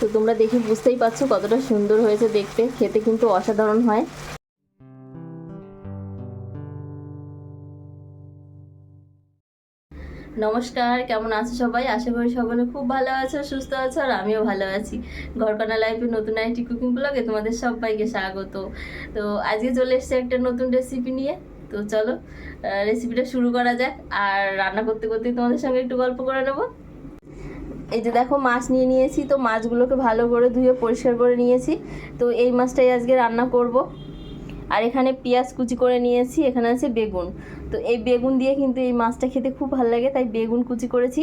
তো তোমরা দেখে বুঝতেই পারছ কতটা সুন্দর হয়েছে দেখতে। খেতে কিন্তু অসাধারণ হয়। নমস্কার, কেমন আছো সবাই? আশা করি সকলে খুব ভালো আছো, সুস্থ আছো, আর আমিও ভালো আছি। ঘরকানা লাইফে নতুন একটি কুকিং ব্লগে তোমাদের সবাইকে স্বাগত। তো আজকে চলে এসছে একটা নতুন রেসিপি নিয়ে। তো চলো রেসিপিটা শুরু করা যাক। আর রান্না করতে করতে তোমাদের সঙ্গে একটু গল্প করে নেব। এই যে দেখো মাছ নিয়ে নিয়েছি, তো মাছগুলোকে ভালো করে ধুয়ে পরিষ্কার করে নিয়েছি। তো এই মাছটাই আজকে রান্না করব। আর এখানে পেঁয়াজ কুচি করে নিয়েছি, এখানে আছে বেগুন। তো এই বেগুন দিয়ে কিন্তু এই মাছটা খেতে খুব ভালো লাগে, তাই বেগুন কুচি করেছি।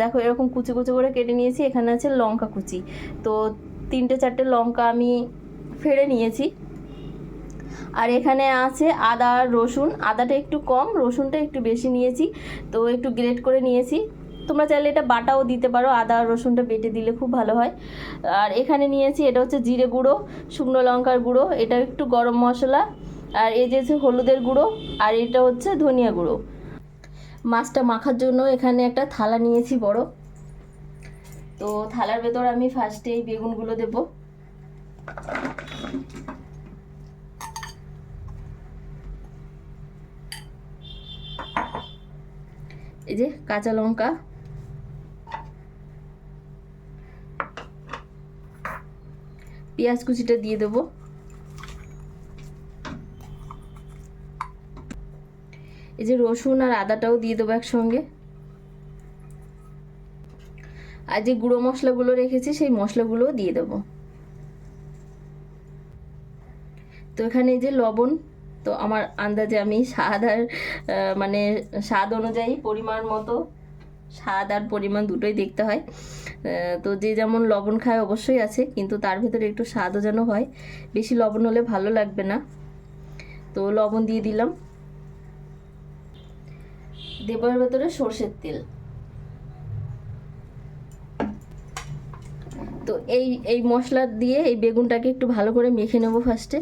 দেখো এরকম কুচি কুচি করে কেটে নিয়েছি, এখানে আছে লঙ্কা কুচি। তো তিনটে চারটে লঙ্কা আমি ফেড়ে নিয়েছি। আর এখানে আছে আদা রসুন, আদাটা একটু কম, রসুনটা একটু বেশি নিয়েছি। তো একটু গ্রেট করে নিয়েছি। তোমরা চাইলে এটা বাটাও দিতে পারো, আদা রসুনটা বেটে দিলে খুব ভালো হয়। আর এখানে নিয়েছি, এটা হচ্ছে জিরে গুঁড়ো, শুকনো লঙ্কার গুঁড়ো, এটা একটু গরম মশলা, আর এই যে হলুদের গুঁড়ো, আর এটা হচ্ছে ধনিয়া গুঁড়ো। মাছটা মাখার জন্য এখানে একটা থালা নিয়েছি বড়। তো থালার ভেতর আমি ফার্স্টে এই বেগুনগুলো দেবো। এই যে কাঁচা লঙ্কা পেঁয়াজ কুচিটা দিয়ে দেবো। এই যে রসুন আর আদাটাও দিয়ে দেবো একসঙ্গে। আর যে গুঁড়ো মশলাগুলো রেখেছি, সেই মশলাগুলোও দিয়ে দেবো। তো এখানে যে লবণ, তো আমার আন্দাজে আমি স্বাদ মানে স্বাদ অনুযায়ী পরিমাণ মতো স্বাদ আর পরিমাণ দুটোই দেখতে হয়। তো যে যেমন লবণ খায় অবশ্যই আছে, কিন্তু তার ভেতরে একটু স্বাদও যেন হয়। বেশি লবণ হলে ভালো লাগবে না। তো লবণ দিয়ে দিলাম। দেবয়ের ভেতরে সর্ষের তেল। তো এই এই মশলা দিয়ে এই বেগুনটাকে একটু ভালো করে মেখে নেব ফার্স্টে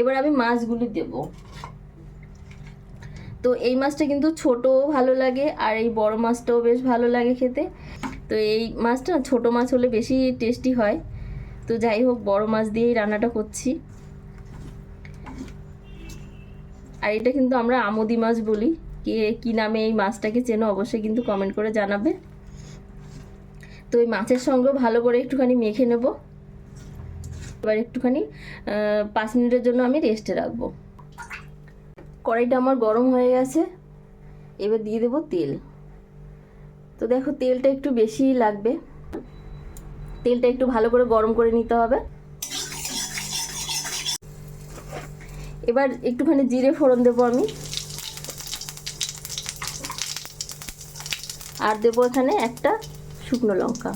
এবার আমি মাছগুলি দেব। তো এই মাছটা কিন্তু ছোটও ভালো লাগে, আর এই বড় মাছটাও বেশ ভালো লাগে খেতে। তো এই মাছটা ছোট মাছ হলে বেশি টেস্টি হয়। তো যাই হোক, বড় মাছ দিয়েই রান্নাটা করছি। আর এটা কিন্তু আমরা আমদি মাছ বলি। কে, কী নামে এই মাছটাকে চেনো অবশ্যই কিন্তু কমেন্ট করে জানাবে। তো এই মাছের সঙ্গেও ভালো করে একটুখানি মেখে নেব। এবার একটুখানি পাঁচ মিনিটের জন্য আমি রেস্টে রাখব। কড়াইটা আমার গরম হয়ে গেছে, এবার দিয়ে দেবো তেল। তো দেখো, তেলটা একটু বেশি লাগবে। তেলটা একটু ভালো করে গরম করে নিতে হবে। এবার একটুখানি জিরে ফোড়ন দেবো আমি। আর দেবো এখানে একটা শুকনো লঙ্কা।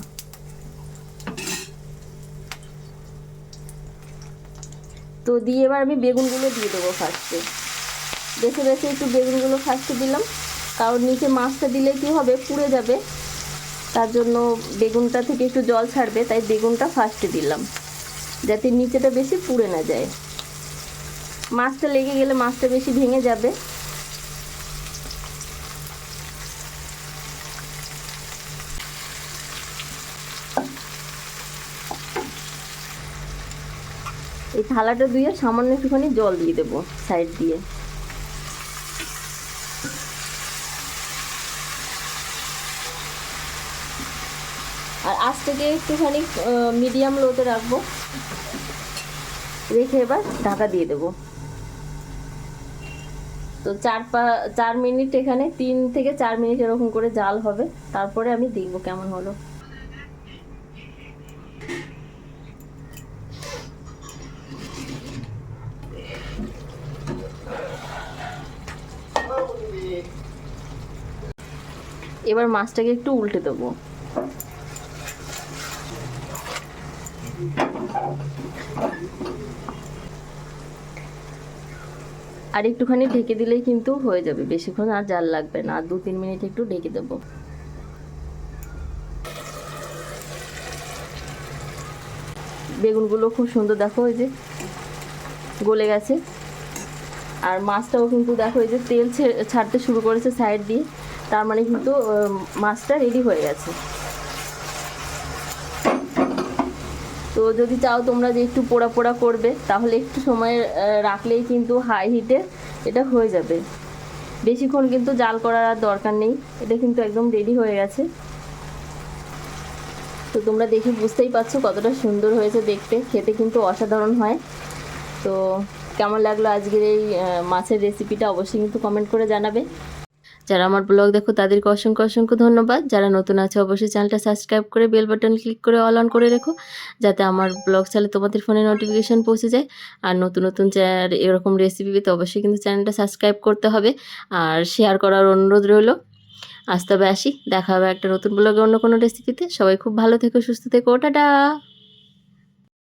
তো দিয়ে এবার আমি বেগুনগুলো দিয়ে দেবো ফার্স্টে বেছে বেছে একটু বেগুনগুলো ফার্স্টে দিলাম। কারণ নিচে মাছটা দিলে কি হবে, পুড়ে যাবে। তার জন্য বেগুনটা থেকে একটু জল ছাড়বে, তাই বেগুনটা ফার্স্টে দিলাম। যাতে নিচেটা বেশি পুড়ে না যায়। মাছটা লেগে গেলে মাছটা বেশি ভেঙে যাবে। এই থালাটা ধুয়ে সামান্য একটুখানি জল দিয়ে দেবো সাইড দিয়ে। আর আজ থেকে একটুখানি মিডিয়াম লোতে রাখব। রেখে এবার ঢাকা দিয়ে দেবো। তো চার পা, চার মিনিট এখানে, তিন থেকে চার মিনিট এরকম করে জাল হবে। তারপরে আমি দেখব কেমন হলো। এবার মাছটাকে একটু উল্টে দেবো। আর একটুখানি ঢেকে দিলেই কিন্তু হয়ে যাবে। বেশিক্ষণ আর জাল লাগবে না। আর দু তিন মিনিট একটু ঢেকে দেবো। বেগুনগুলো খুব সুন্দর দেখো ওই যে গলে গেছে। আর মাছটাও কিন্তু দেখো, এই যে তেল ছাড়তে শুরু করেছে সাইড দিয়ে। তার মানে কিন্তু মাছটা রেডি হয়ে গেছে। তো যদি চাও তোমরা যে একটু পোড়া পোড়া করবে, তাহলে একটু সময় রাখলেই কিন্তু হাই হিটে এটা হয়ে যাবে। বেশিক্ষণ কিন্তু জাল করার আর দরকার নেই, এটা কিন্তু একদম রেডি হয়ে গেছে। তো তোমরা দেখে বুঝতেই পারছ কতটা সুন্দর হয়েছে দেখতে, খেতে কিন্তু অসাধারণ হয়। তো কেমন লাগল আজকের এই মাছের রেসিপিটা অবশ্যই কিন্তু কমেন্ট করে জানাবে। যারা আমার ব্লগ দেখো, তাদেরকে অসংখ্য অসংখ্য ধন্যবাদ। যারা নতুন আছে, অবশ্যই চ্যানেলটা সাবস্ক্রাইব করে বেল বাটন ক্লিক করে অল অন করে রেখো, যাতে আমার ব্লগ চালে তোমাদের ফোনে নোটিফিকেশন পৌঁছে যায়। আর নতুন নতুন এরকম রেসিপি পেতে অবশ্যই কিন্তু চ্যানেলটা সাবস্ক্রাইব করতে হবে। আর শেয়ার করার অনুরোধ রইল। আজ তবে আসি, দেখা হবে একটা নতুন ব্লগে অন্য কোনো রেসিপিতে সবাই খুব ভালো থেকো, সুস্থ থেকো। টাটা!